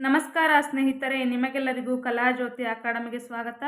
ನಮಸ್ಕಾರ ಸ್ನೇಹಿತರೆ, ನಿಮಗೆಲ್ಲರಿಗೂ ಕಲಾಜ್ಯೋತಿ ಅಕಾಡೆಮಿಗೆ ಸ್ವಾಗತ.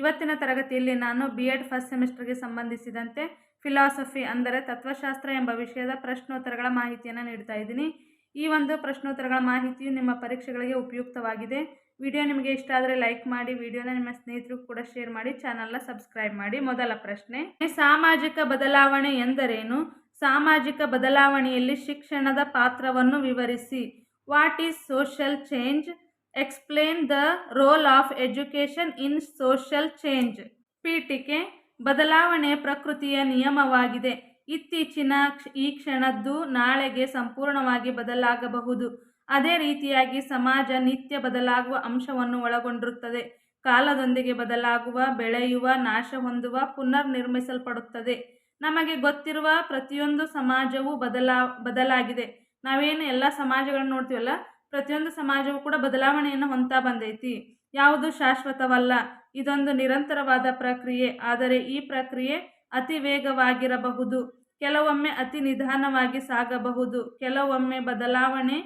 ಇವತ್ತಿನ ತರಗತಿಯಲ್ಲಿ ನಾನು ಬಿ ಎಡ್ ಫಸ್ಟ್ ಸೆಮಿಸ್ಟರ್ಗೆ ಸಂಬಂಧಿಸಿದಂತೆ ಫಿಲಾಸಫಿ ಅಂದರೆ ತತ್ವಶಾಸ್ತ್ರ ಎಂಬ ವಿಷಯದ ಪ್ರಶ್ನೋತ್ತರಗಳ ಮಾಹಿತಿಯನ್ನು ನೀಡ್ತಾ ಇದ್ದೀನಿ. ಈ ಒಂದು ಪ್ರಶ್ನೋತ್ತರಗಳ ಮಾಹಿತಿಯು ನಿಮ್ಮ ಪರೀಕ್ಷೆಗಳಿಗೆ ಉಪಯುಕ್ತವಾಗಿದೆ. ವಿಡಿಯೋ ನಿಮಗೆ ಇಷ್ಟ ಆದರೆ ಲೈಕ್ ಮಾಡಿ, ವಿಡಿಯೋನ ನಿಮ್ಮ ಸ್ನೇಹಿತರಿಗೂ ಕೂಡ ಶೇರ್ ಮಾಡಿ, ಚಾನಲ್ನ ಸಬ್ಸ್ಕ್ರೈಬ್ ಮಾಡಿ. ಮೊದಲ ಪ್ರಶ್ನೆ, ಸಾಮಾಜಿಕ ಬದಲಾವಣೆ ಎಂದರೇನು? ಸಾಮಾಜಿಕ ಬದಲಾವಣೆಯಲ್ಲಿ ಶಿಕ್ಷಣದ ಪಾತ್ರವನ್ನು ವಿವರಿಸಿ. What is social change explain the role of education in social change ಪೀಠಿಕೆ, ಬದಲಾವಣೆ ಪ್ರಕೃತಿಯ ನಿಯಮವಾಗಿದೆ. ಇತ್ತೀಚಿನ ಈ ಕ್ಷಣದ್ದು ನಾಳೆಗೆ ಸಂಪೂರ್ಣವಾಗಿ ಬದಲಾಗಬಹುದು. ಅದೇ ರೀತಿಯಾಗಿ ಸಮಾಜ ನಿತ್ಯ ಬದಲಾಗುವ ಅಂಶವನ್ನು ಒಳಗೊಂಡಿರುತ್ತದೆ. ಕಾಲದೊಂದಿಗೆ ಬದಲಾಗುವ, ಬೆಳೆಯುವ, ನಾಶ ಹೊಂದುವ ಪುನರ್ ನಿರ್ಮಿಸಲ್ಪಡುತ್ತದೆ ನಮಗೆ ಗೊತ್ತಿರುವ ಪ್ರತಿಯೊಂದು ಸಮಾಜವೂ ಬದಲಾ, ಬದಲಾಗಿದೆ. ನಾವೇನು ಎಲ್ಲ ಸಮಾಜಗಳನ್ನ ನೋಡ್ತೀವಲ್ಲ ಪ್ರತಿಯೊಂದು ಸಮಾಜವೂ ಕೂಡ ಬದಲಾವಣೆಯನ್ನು ಹೊಂತಾ ಬಂದೈತಿ. ಯಾವುದು ಶಾಶ್ವತವಲ್ಲ, ಇದೊಂದು ನಿರಂತರವಾದ ಪ್ರಕ್ರಿಯೆ, ಆದರೆ ಈ ಪ್ರಕ್ರಿಯೆ ಅತಿ ವೇಗವಾಗಿರಬಹುದು. ಕೆಲವೊಮ್ಮೆ ಅತಿ ನಿಧಾನವಾಗಿ ಸಾಗಬಹುದು. ಕೆಲವೊಮ್ಮೆ ಬದಲಾವಣೆ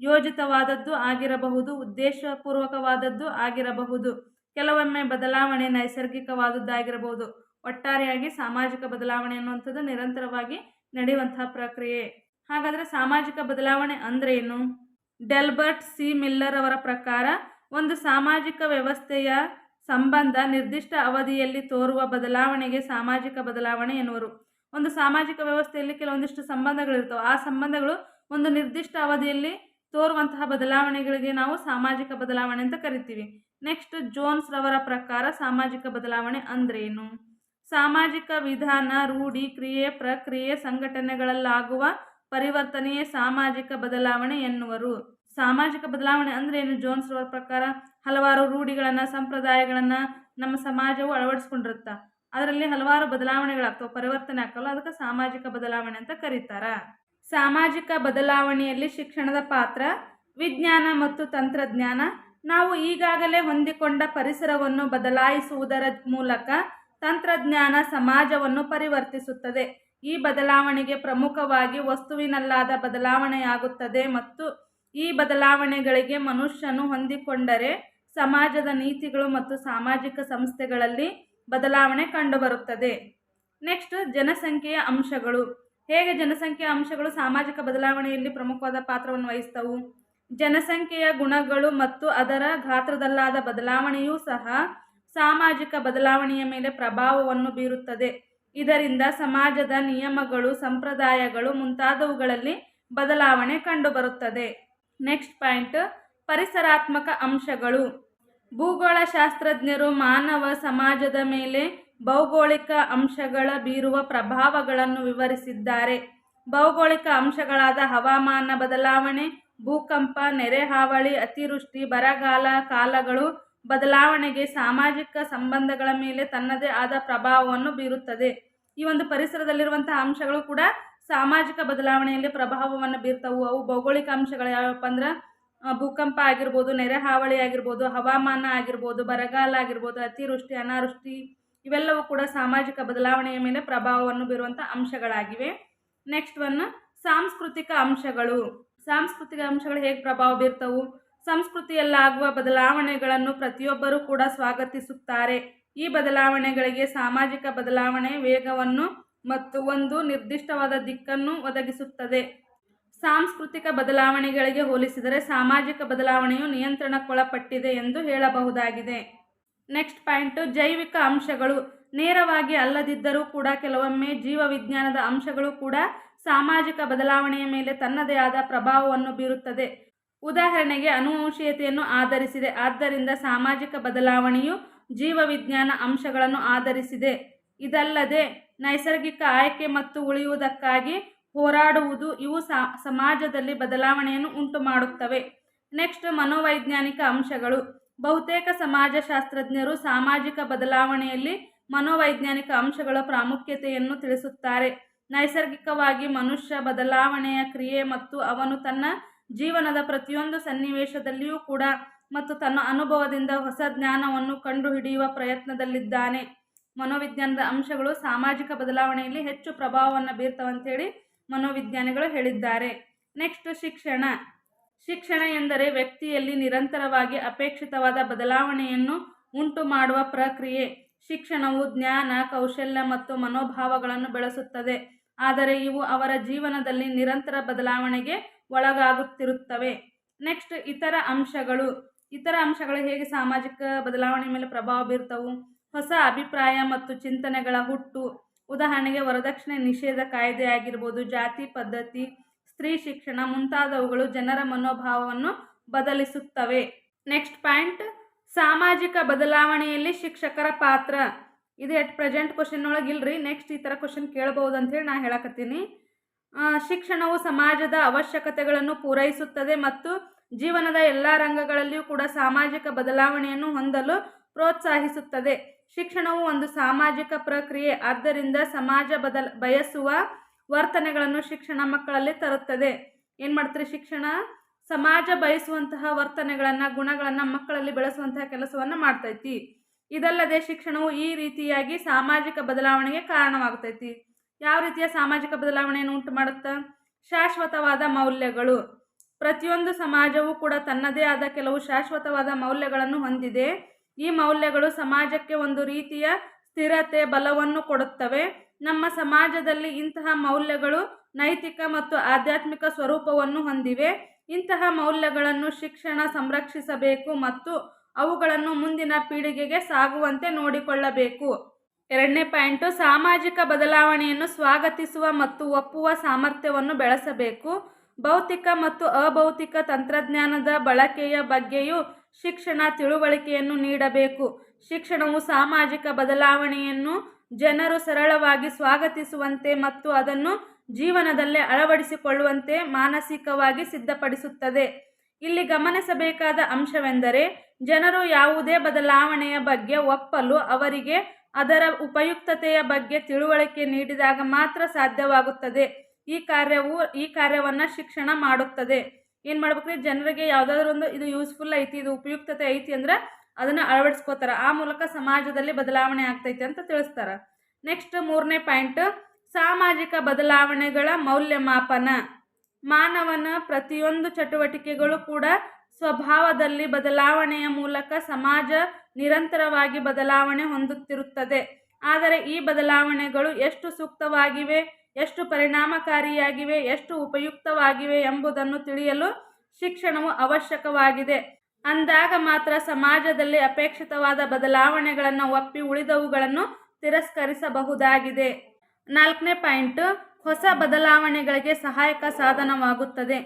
ಯೋಜಿತವಾದದ್ದು ಆಗಿರಬಹುದು, ಉದ್ದೇಶಪೂರ್ವಕವಾದದ್ದು ಆಗಿರಬಹುದು. ಕೆಲವೊಮ್ಮೆ ಬದಲಾವಣೆ ನೈಸರ್ಗಿಕವಾದದ್ದಾಗಿರಬಹುದು. ಒಟ್ಟಾರೆಯಾಗಿ ಸಾಮಾಜಿಕ ಬದಲಾವಣೆ ಅನ್ನುವಂಥದ್ದು ನಿರಂತರವಾಗಿ ನಡೆಯುವಂತಹ ಪ್ರಕ್ರಿಯೆ. ಹಾಗಾದರೆ ಸಾಮಾಜಿಕ ಬದಲಾವಣೆ ಅಂದ್ರೆ ಏನು? ಡೆಲ್ಬರ್ಟ್ ಸಿ ಮಿಲ್ಲರ್ ಅವರ ಪ್ರಕಾರ, ಒಂದು ಸಾಮಾಜಿಕ ವ್ಯವಸ್ಥೆಯ ಸಂಬಂಧ ನಿರ್ದಿಷ್ಟ ಅವಧಿಯಲ್ಲಿ ತೋರುವ ಬದಲಾವಣೆಗೆ ಸಾಮಾಜಿಕ ಬದಲಾವಣೆ ಎನ್ನುವರು. ಒಂದು ಸಾಮಾಜಿಕ ವ್ಯವಸ್ಥೆಯಲ್ಲಿ ಕೆಲವೊಂದಿಷ್ಟು ಸಂಬಂಧಗಳಿರ್ತವೆ. ಆ ಸಂಬಂಧಗಳು ಒಂದು ನಿರ್ದಿಷ್ಟ ಅವಧಿಯಲ್ಲಿ ತೋರುವಂತಹ ಬದಲಾವಣೆಗಳಿಗೆ ನಾವು ಸಾಮಾಜಿಕ ಬದಲಾವಣೆ ಅಂತ ಕರಿತೀವಿ. ನೆಕ್ಸ್ಟ್ ಜೋನ್ಸ್ ರವರ ಪ್ರಕಾರ ಸಾಮಾಜಿಕ ಬದಲಾವಣೆ ಅಂದ್ರೇನು ಸಾಮಾಜಿಕ ವಿಧಾನ, ರೂಢಿ, ಕ್ರಿಯೆ, ಪ್ರಕ್ರಿಯೆ, ಸಂಘಟನೆಗಳಲ್ಲಾಗುವ ಪರಿವರ್ತನೆಯೇ ಸಾಮಾಜಿಕ ಬದಲಾವಣೆ ಎನ್ನುವರು. ಸಾಮಾಜಿಕ ಬದಲಾವಣೆ ಅಂದ್ರೆ ಏನು? ಜೋನ್ಸ್ ಅವರ ಪ್ರಕಾರ ಹಲವಾರು ರೂಢಿಗಳನ್ನು, ಸಂಪ್ರದಾಯಗಳನ್ನು ನಮ್ಮ ಸಮಾಜವು ಅಳವಡಿಸ್ಕೊಂಡಿರುತ್ತ? ಅದರಲ್ಲಿ ಹಲವಾರು ಬದಲಾವಣೆಗಳಾಗ್ತವೆ. ಪರಿವರ್ತನೆ ಆಗ್ತವಲ್ಲ, ಅದಕ್ಕೆ ಸಾಮಾಜಿಕ ಬದಲಾವಣೆ ಅಂತ ಕರೀತಾರ. ಸಾಮಾಜಿಕ ಬದಲಾವಣೆಯಲ್ಲಿ ಶಿಕ್ಷಣದ ಪಾತ್ರ, ವಿಜ್ಞಾನ ಮತ್ತು ತಂತ್ರಜ್ಞಾನ. ನಾವು ಈಗಾಗಲೇ ಹೊಂದಿಕೊಂಡ ಪರಿಸರವನ್ನು ಬದಲಾಯಿಸುವುದರ ಮೂಲಕ ತಂತ್ರಜ್ಞಾನ ಸಮಾಜವನ್ನು ಪರಿವರ್ತಿಸುತ್ತದೆ. ಈ ಬದಲಾವಣೆಗೆ ಪ್ರಮುಖವಾಗಿ ವಸ್ತುವಿನಲ್ಲಾದ ಬದಲಾವಣೆಯಾಗುತ್ತದೆ ಮತ್ತು ಈ ಬದಲಾವಣೆಗಳಿಗೆ ಮನುಷ್ಯನು ಹೊಂದಿಕೊಂಡರೆ ಸಮಾಜದ ನೀತಿಗಳು ಮತ್ತು ಸಾಮಾಜಿಕ ಸಂಸ್ಥೆಗಳಲ್ಲಿ ಬದಲಾವಣೆ ಕಂಡುಬರುತ್ತದೆ. ನೆಕ್ಸ್ಟ್, ಜನಸಂಖ್ಯೆಯ ಅಂಶಗಳು. ಹೇಗೆ ಜನಸಂಖ್ಯೆಯ ಅಂಶಗಳು ಸಾಮಾಜಿಕ ಬದಲಾವಣೆಯಲ್ಲಿ ಪ್ರಮುಖವಾದ ಪಾತ್ರವನ್ನು ವಹಿಸ್ತವು ಜನಸಂಖ್ಯೆಯ ಗುಣಗಳು ಮತ್ತು ಅದರ ಗಾತ್ರದಲ್ಲಾದ ಬದಲಾವಣೆಯೂ ಸಹ ಸಾಮಾಜಿಕ ಬದಲಾವಣೆಯ ಮೇಲೆ ಪ್ರಭಾವವನ್ನು ಬೀರುತ್ತದೆ. ಇದರಿಂದ ಸಮಾಜದ ನಿಯಮಗಳು, ಸಂಪ್ರದಾಯಗಳು ಮುಂತಾದವುಗಳಲ್ಲಿ ಬದಲಾವಣೆ ಕಂಡುಬರುತ್ತದೆ. ನೆಕ್ಸ್ಟ್ ಪಾಯಿಂಟ್, ಪರಿಸರಾತ್ಮಕ ಅಂಶಗಳು. ಭೂಗೋಳಶಾಸ್ತ್ರಜ್ಞರು ಮಾನವ ಸಮಾಜದ ಮೇಲೆ ಭೌಗೋಳಿಕ ಅಂಶಗಳ ಬೀರುವ ಪ್ರಭಾವಗಳನ್ನು ವಿವರಿಸಿದ್ದಾರೆ. ಭೌಗೋಳಿಕ ಅಂಶಗಳಾದ ಹವಾಮಾನ ಬದಲಾವಣೆ, ಭೂಕಂಪ, ನೆರೆಹಾವಳಿ, ಅತಿವೃಷ್ಟಿ, ಬರಗಾಲ ಕಾಲಗಳು ಬದಲಾವಣೆಗೆ ಸಾಮಾಜಿಕ ಸಂಬಂಧಗಳ ಮೇಲೆ ತನ್ನದೇ ಆದ ಪ್ರಭಾವವನ್ನು ಬೀರುತ್ತದೆ. ಈ ಒಂದು ಪರಿಸರದಲ್ಲಿರುವಂಥ ಅಂಶಗಳು ಕೂಡ ಸಾಮಾಜಿಕ ಬದಲಾವಣೆಯಲ್ಲಿ ಪ್ರಭಾವವನ್ನು ಬೀರ್ತವು. ಅವು ಭೌಗೋಳಿಕ ಅಂಶಗಳು ಯಾವಪ್ಪ ಅಂದ್ರೆ ಭೂಕಂಪ ಆಗಿರ್ಬೋದು, ನೆರೆ ಹಾವಳಿ ಆಗಿರ್ಬೋದು, ಹವಾಮಾನ ಆಗಿರ್ಬೋದು, ಬರಗಾಲ ಆಗಿರ್ಬೋದು, ಅತಿವೃಷ್ಟಿ, ಅನಾವೃಷ್ಟಿ, ಇವೆಲ್ಲವೂ ಕೂಡ ಸಾಮಾಜಿಕ ಬದಲಾವಣೆಯ ಮೇಲೆ ಪ್ರಭಾವವನ್ನು ಬೀರುವಂಥ ಅಂಶಗಳಾಗಿವೆ. ನೆಕ್ಸ್ಟ್ ಒನ್ ಸಾಂಸ್ಕೃತಿಕ ಅಂಶಗಳು. ಸಾಂಸ್ಕೃತಿಕ ಅಂಶಗಳು ಹೇಗೆ ಪ್ರಭಾವ ಬೀರ್ತವು? ಸಂಸ್ಕೃತಿಯಲ್ಲಾಗುವ ಬದಲಾವಣೆಗಳನ್ನು ಪ್ರತಿಯೊಬ್ಬರೂ ಕೂಡ ಸ್ವಾಗತಿಸುತ್ತಾರೆ. ಈ ಬದಲಾವಣೆಗಳಿಗೆ ಸಾಮಾಜಿಕ ಬದಲಾವಣೆ ವೇಗವನ್ನು ಮತ್ತು ಒಂದು ನಿರ್ದಿಷ್ಟವಾದ ದಿಕ್ಕನ್ನು ಒದಗಿಸುತ್ತದೆ. ಸಾಂಸ್ಕೃತಿಕ ಬದಲಾವಣೆಗಳಿಗೆ ಹೋಲಿಸಿದರೆ ಸಾಮಾಜಿಕ ಬದಲಾವಣೆಯು ನಿಯಂತ್ರಣಕ್ಕೊಳಪಟ್ಟಿದೆ ಎಂದು ಹೇಳಬಹುದಾಗಿದೆ. ನೆಕ್ಸ್ಟ್ ಪಾಯಿಂಟ್, ಜೈವಿಕ ಅಂಶಗಳು. ನೇರವಾಗಿ ಅಲ್ಲದಿದ್ದರೂ ಕೂಡ ಕೆಲವೊಮ್ಮೆ ಜೀವವಿಜ್ಞಾನದ ಅಂಶಗಳು ಕೂಡ ಸಾಮಾಜಿಕ ಬದಲಾವಣೆಯ ಮೇಲೆ ತನ್ನದೇ ಆದ ಪ್ರಭಾವವನ್ನು ಬೀರುತ್ತದೆ. ಉದಾಹರಣೆಗೆ ಅನುವಂಶೀಯತೆಯನ್ನು ಆಧರಿಸಿದೆ. ಆದ್ದರಿಂದ ಸಾಮಾಜಿಕ ಬದಲಾವಣೆಯು ಜೀವವಿಜ್ಞಾನ ಅಂಶಗಳನ್ನು ಆಧರಿಸಿದೆ. ಇದಲ್ಲದೆ ನೈಸರ್ಗಿಕ ಆಯ್ಕೆ ಮತ್ತು ಉಳಿಯುವುದಕ್ಕಾಗಿ ಹೋರಾಡುವುದು ಇವು ಸಮಾಜದಲ್ಲಿ ಬದಲಾವಣೆಯನ್ನು ಉಂಟು ಮಾಡುತ್ತವೆ ನೆಕ್ಸ್ಟ್ ಮನೋವೈಜ್ಞಾನಿಕ ಅಂಶಗಳು. ಬಹುತೇಕ ಸಮಾಜಶಾಸ್ತ್ರಜ್ಞರು ಸಾಮಾಜಿಕ ಬದಲಾವಣೆಯಲ್ಲಿ ಮನೋವೈಜ್ಞಾನಿಕ ಅಂಶಗಳ ಪ್ರಾಮುಖ್ಯತೆಯನ್ನು ತಿಳಿಸುತ್ತಾರೆ. ನೈಸರ್ಗಿಕವಾಗಿ ಮನುಷ್ಯ ಬದಲಾವಣೆಯ ಕ್ರಿಯೆ ಮತ್ತು ಅವನು ತನ್ನ ಜೀವನದ ಪ್ರತಿಯೊಂದು ಸನ್ನಿವೇಶದಲ್ಲಿಯೂ ಕೂಡ ಮತ್ತು ತನ್ನ ಅನುಭವದಿಂದ ಹೊಸ ಜ್ಞಾನವನ್ನು ಕಂಡುಹಿಡಿಯುವ ಪ್ರಯತ್ನದಲ್ಲಿದ್ದಾನೆ. ಮನೋವಿಜ್ಞಾನದ ಅಂಶಗಳು ಸಾಮಾಜಿಕ ಬದಲಾವಣೆಯಲ್ಲಿ ಹೆಚ್ಚು ಪ್ರಭಾವವನ್ನು ಬೀರ್ತವಂತೇಳಿ ಮನೋವಿಜ್ಞಾನಿಗಳು ಹೇಳಿದ್ದಾರೆ. ನೆಕ್ಸ್ಟ್ ಶಿಕ್ಷಣ. ಶಿಕ್ಷಣ ಎಂದರೆ ವ್ಯಕ್ತಿಯಲ್ಲಿ ನಿರಂತರವಾಗಿ ಅಪೇಕ್ಷಿತವಾದ ಬದಲಾವಣೆಯನ್ನು ಉಂಟು ಮಾಡುವ ಪ್ರಕ್ರಿಯೆ. ಶಿಕ್ಷಣವು ಜ್ಞಾನ, ಕೌಶಲ್ಯ ಮತ್ತು ಮನೋಭಾವಗಳನ್ನು ಬೆಳೆಸುತ್ತದೆ. ಆದರೆ ಇವು ಅವರ ಜೀವನದಲ್ಲಿ ನಿರಂತರ ಬದಲಾವಣೆಗೆ ಒಳಗಾಗುತ್ತಿರುತ್ತವೆ. ನೆಕ್ಸ್ಟ್ ಇತರ ಅಂಶಗಳು. ಇತರ ಅಂಶಗಳು ಹೇಗೆ ಸಾಮಾಜಿಕ ಬದಲಾವಣೆ ಮೇಲೆ ಪ್ರಭಾವ ಬೀರ್ತವು? ಹೊಸ ಅಭಿಪ್ರಾಯ ಮತ್ತು ಚಿಂತನೆಗಳ ಹುಟ್ಟು. ಉದಾಹರಣೆಗೆ ವರದಕ್ಷಿಣೆ ನಿಷೇಧ ಕಾಯ್ದೆ ಆಗಿರ್ಬೋದು, ಜಾತಿ ಪದ್ಧತಿ, ಸ್ತ್ರೀ ಶಿಕ್ಷಣ ಮುಂತಾದವುಗಳು ಜನರ ಮನೋಭಾವವನ್ನು ಬದಲಿಸುತ್ತವೆ. ನೆಕ್ಸ್ಟ್ ಪಾಯಿಂಟ್, ಸಾಮಾಜಿಕ ಬದಲಾವಣೆಯಲ್ಲಿ ಶಿಕ್ಷಕರ ಪಾತ್ರ. ಇದು ಎಟ್ ಪ್ರೆಸೆಂಟ್ ಕ್ವಶನ್ ಒಳಗೆ ಇಲ್ರಿ. ನೆಕ್ಸ್ಟ್ ಈ ಥರ ಕ್ವಶನ್ ಅಂತ ಅಂತೇಳಿ ನಾನು ಹೇಳಕತ್ತೀನಿ ಶಿಕ್ಷಣವು ಸಮಾಜದ ಅವಶ್ಯಕತೆಗಳನ್ನು ಪೂರೈಸುತ್ತದೆ ಮತ್ತು ಜೀವನದ ಎಲ್ಲ ರಂಗಗಳಲ್ಲಿಯೂ ಕೂಡ ಸಾಮಾಜಿಕ ಬದಲಾವಣೆಯನ್ನು ಹೊಂದಲು ಪ್ರೋತ್ಸಾಹಿಸುತ್ತದೆ. ಶಿಕ್ಷಣವು ಒಂದು ಸಾಮಾಜಿಕ ಪ್ರಕ್ರಿಯೆ, ಆದ್ದರಿಂದ ಸಮಾಜ ಬದಲ, ಬಯಸುವ ವರ್ತನೆಗಳನ್ನು ಶಿಕ್ಷಣ ಮಕ್ಕಳಲ್ಲಿ ತರುತ್ತದೆ. ಏನು ಮಾಡ್ತಾರೆ ಶಿಕ್ಷಣ? ಸಮಾಜ ಬಯಸುವಂತಹ ವರ್ತನೆಗಳನ್ನು, ಗುಣಗಳನ್ನು ಮಕ್ಕಳಲ್ಲಿ ಬೆಳೆಸುವಂತಹ ಕೆಲಸವನ್ನು ಮಾಡ್ತೈತಿ. ಇದಲ್ಲದೆ ಶಿಕ್ಷಣವು ಈ ರೀತಿಯಾಗಿ ಸಾಮಾಜಿಕ ಬದಲಾವಣೆಗೆ ಕಾರಣವಾಗ್ತೈತಿ. ಯಾವ ರೀತಿಯ ಸಾಮಾಜಿಕ ಬದಲಾವಣೆಯನ್ನು ಉಂಟು ಮಾಡುತ್ತಾ? ಶಾಶ್ವತವಾದ ಮೌಲ್ಯಗಳು. ಪ್ರತಿಯೊಂದು ಸಮಾಜವೂ ಕೂಡ ತನ್ನದೇ ಆದ ಕೆಲವು ಶಾಶ್ವತವಾದ ಮೌಲ್ಯಗಳನ್ನು ಹೊಂದಿದೆ. ಈ ಮೌಲ್ಯಗಳು ಸಮಾಜಕ್ಕೆ ಒಂದು ರೀತಿಯ ಸ್ಥಿರತೆ, ಬಲವನ್ನು ಕೊಡುತ್ತವೆ. ನಮ್ಮ ಸಮಾಜದಲ್ಲಿ ಇಂತಹ ಮೌಲ್ಯಗಳು ನೈತಿಕ ಮತ್ತು ಆಧ್ಯಾತ್ಮಿಕ ಸ್ವರೂಪವನ್ನು ಹೊಂದಿವೆ. ಇಂತಹ ಮೌಲ್ಯಗಳನ್ನು ಶಿಕ್ಷಣ ಸಂರಕ್ಷಿಸಬೇಕು ಮತ್ತು ಅವುಗಳನ್ನು ಮುಂದಿನ ಪೀಳಿಗೆಗೆ ಸಾಗುವಂತೆ ನೋಡಿಕೊಳ್ಳಬೇಕು. ಎರಡನೇ ಪಾಯಿಂಟು, ಸಾಮಾಜಿಕ ಬದಲಾವಣೆಯನ್ನು ಸ್ವಾಗತಿಸುವ ಮತ್ತು ಒಪ್ಪುವ ಸಾಮರ್ಥ್ಯವನ್ನು ಬೆಳೆಸಬೇಕು. ಭೌತಿಕ ಮತ್ತು ಅಭೌತಿಕ ತಂತ್ರಜ್ಞಾನದ ಬಳಕೆಯ ಬಗ್ಗೆಯೂ ಶಿಕ್ಷಣ ತಿಳುವಳಿಕೆಯನ್ನು ನೀಡಬೇಕು. ಶಿಕ್ಷಣವು ಸಾಮಾಜಿಕ ಬದಲಾವಣೆಯನ್ನು ಜನರು ಸರಳವಾಗಿ ಸ್ವಾಗತಿಸುವಂತೆ ಮತ್ತು ಅದನ್ನು ಜೀವನದಲ್ಲೇ ಅಳವಡಿಸಿಕೊಳ್ಳುವಂತೆ ಮಾನಸಿಕವಾಗಿ ಸಿದ್ಧಪಡಿಸುತ್ತದೆ. ಇಲ್ಲಿ ಗಮನಿಸಬೇಕಾದ ಅಂಶವೆಂದರೆ, ಜನರು ಯಾವುದೇ ಬದಲಾವಣೆಯ ಬಗ್ಗೆ ಒಪ್ಪಲು ಅವರಿಗೆ ಅದರ ಉಪಯುಕ್ತತೆಯ ಬಗ್ಗೆ ತಿಳುವಳಿಕೆ ನೀಡಿದಾಗ ಮಾತ್ರ ಸಾಧ್ಯವಾಗುತ್ತದೆ. ಈ ಕಾರ್ಯವು, ಈ ಕಾರ್ಯವನ್ನು ಶಿಕ್ಷಣ ಮಾಡುತ್ತದೆ. ಏನು ಮಾಡ್ಬೇಕ್ರಿ? ಜನರಿಗೆ ಯಾವುದಾದ್ರೂ ಒಂದು ಇದು ಯೂಸ್ಫುಲ್ ಐತಿ, ಇದು ಉಪಯುಕ್ತತೆ ಐತಿ ಅಂದ್ರೆ ಅದನ್ನು ಅಳವಡಿಸ್ಕೋತಾರೆ. ಆ ಮೂಲಕ ಸಮಾಜದಲ್ಲಿ ಬದಲಾವಣೆ ಆಗ್ತೈತೆ ಅಂತ ತಿಳಿಸ್ತಾರೆ. ನೆಕ್ಸ್ಟ್ ಮೂರನೇ ಪಾಯಿಂಟ್ ಸಾಮಾಜಿಕ ಬದಲಾವಣೆಗಳ ಮೌಲ್ಯಮಾಪನ. ಮಾನವನ ಪ್ರತಿಯೊಂದು ಚಟುವಟಿಕೆಗಳು ಕೂಡ ಸ್ವಭಾವದಲ್ಲಿ ಬದಲಾವಣೆಯ ಮೂಲಕ ಸಮಾಜ ನಿರಂತರವಾಗಿ ಬದಲಾವಣೆ ಹೊಂದುತ್ತಿರುತ್ತದೆ. ಆದರೆ ಈ ಬದಲಾವಣೆಗಳು ಎಷ್ಟು ಸೂಕ್ತವಾಗಿವೆ? ಎಷ್ಟು ಪರಿಣಾಮಕಾರಿಯಾಗಿವೆ, ಎಷ್ಟು ಉಪಯುಕ್ತವಾಗಿವೆ ಎಂಬುದನ್ನು ತಿಳಿಯಲು ಶಿಕ್ಷಣವು ಅವಶ್ಯಕವಾಗಿದೆ. ಅಂದಾಗ ಮಾತ್ರ ಸಮಾಜದಲ್ಲಿ ಅಪೇಕ್ಷಿತವಾದ ಬದಲಾವಣೆಗಳನ್ನು ಒಪ್ಪಿ ಉಳಿದವುಗಳನ್ನು ತಿರಸ್ಕರಿಸಬಹುದಾಗಿದೆ. ನಾಲ್ಕನೇ ಪಾಯಿಂಟ್, ಹೊಸ ಬದಲಾವಣೆಗಳಿಗೆ ಸಹಾಯಕ ಸಾಧನವಾಗುತ್ತದೆ.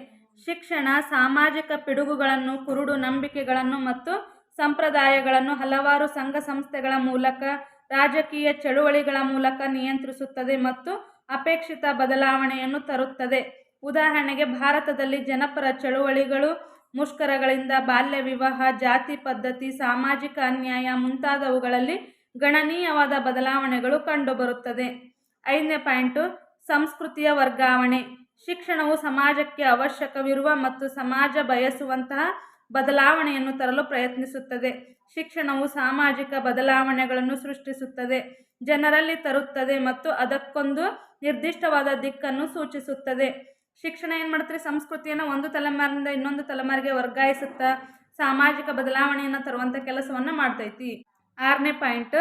ಶಿಕ್ಷಣ ಸಾಮಾಜಿಕ ಪಿಡುಗುಗಳನ್ನು, ಕುರುಡು ನಂಬಿಕೆಗಳನ್ನು ಮತ್ತು ಸಂಪ್ರದಾಯಗಳನ್ನು ಹಲವಾರು ಸಂಘ ಸಂಸ್ಥೆಗಳ ಮೂಲಕ, ರಾಜಕೀಯ ಚಳುವಳಿಗಳ ಮೂಲಕ ನಿಯಂತ್ರಿಸುತ್ತದೆ ಮತ್ತು ಅಪೇಕ್ಷಿತ ಬದಲಾವಣೆಯನ್ನು ತರುತ್ತದೆ. ಉದಾಹರಣೆಗೆ, ಭಾರತದಲ್ಲಿ ಜನಪರ ಚಳುವಳಿಗಳು, ಮುಷ್ಕರಗಳಿಂದ ಬಾಲ್ಯ ವಿವಾಹ, ಜಾತಿ ಪದ್ಧತಿ, ಸಾಮಾಜಿಕ ಅನ್ಯಾಯ ಮುಂತಾದವುಗಳಲ್ಲಿ ಗಣನೀಯವಾದ ಬದಲಾವಣೆಗಳು ಕಂಡುಬರುತ್ತದೆ. ಐದನೇ ಪಾಯಿಂಟು, ಸಂಸ್ಕೃತಿಯ ವರ್ಗಾವಣೆ. ಶಿಕ್ಷಣವು ಸಮಾಜಕ್ಕೆ ಅವಶ್ಯಕವಿರುವ ಮತ್ತು ಸಮಾಜ ಬಯಸುವಂತಹ ಬದಲಾವಣೆಯನ್ನು ತರಲು ಪ್ರಯತ್ನಿಸುತ್ತದೆ. ಶಿಕ್ಷಣವು ಸಾಮಾಜಿಕ ಬದಲಾವಣೆಗಳನ್ನು ಸೃಷ್ಟಿಸುತ್ತದೆ. ಜನರಲ್ಲಿ ತರುತ್ತದೆ ಮತ್ತು ಅದಕ್ಕೊಂದು ನಿರ್ದಿಷ್ಟವಾದ ದಿಕ್ಕನ್ನು ಸೂಚಿಸುತ್ತದೆ. ಶಿಕ್ಷಣ ಏನು ಮಾಡುತ್ತೆ ಸಂಸ್ಕೃತಿಯನ್ನು ಒಂದು ತಲೆಮಾರಿನಿಂದ ಇನ್ನೊಂದು ತಲೆಮಾರಿಗೆ ವರ್ಗಾಯಿಸುತ್ತಾ ಸಾಮಾಜಿಕ ಬದಲಾವಣೆಯನ್ನು ತರುವಂಥ ಕೆಲಸವನ್ನು ಮಾಡ್ತೈತಿ. ಆರನೇ ಪಾಯಿಂಟ್,